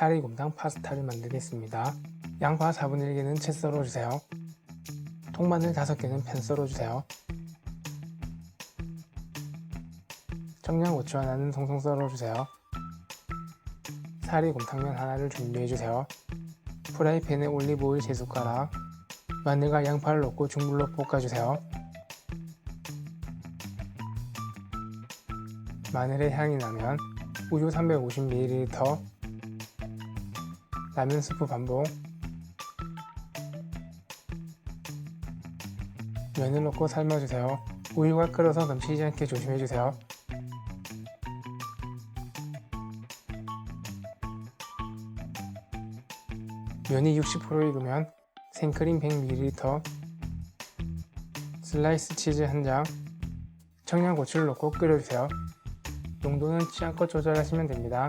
사리곰탕 파스타를 만들겠습니다. 양파 4분의 1개는 채 썰어주세요. 통마늘 5개는 팬 썰어주세요. 청양 고추 하나는 송송 썰어주세요. 사리곰탕면 하나를 준비해주세요. 프라이팬에 올리브오일 3숟가락, 마늘과 양파를 넣고 중불로 볶아주세요. 마늘의 향이 나면 우유 350ml, 라면 스프 반봉, 면을 넣고 삶아주세요. 우유가 끓어서 넘치지 않게 조심해주세요. 면이 60% 익으면 생크림 100ml, 슬라이스 치즈 1장, 청양고추를 넣고 끓여주세요. 농도는 취향껏 조절하시면 됩니다.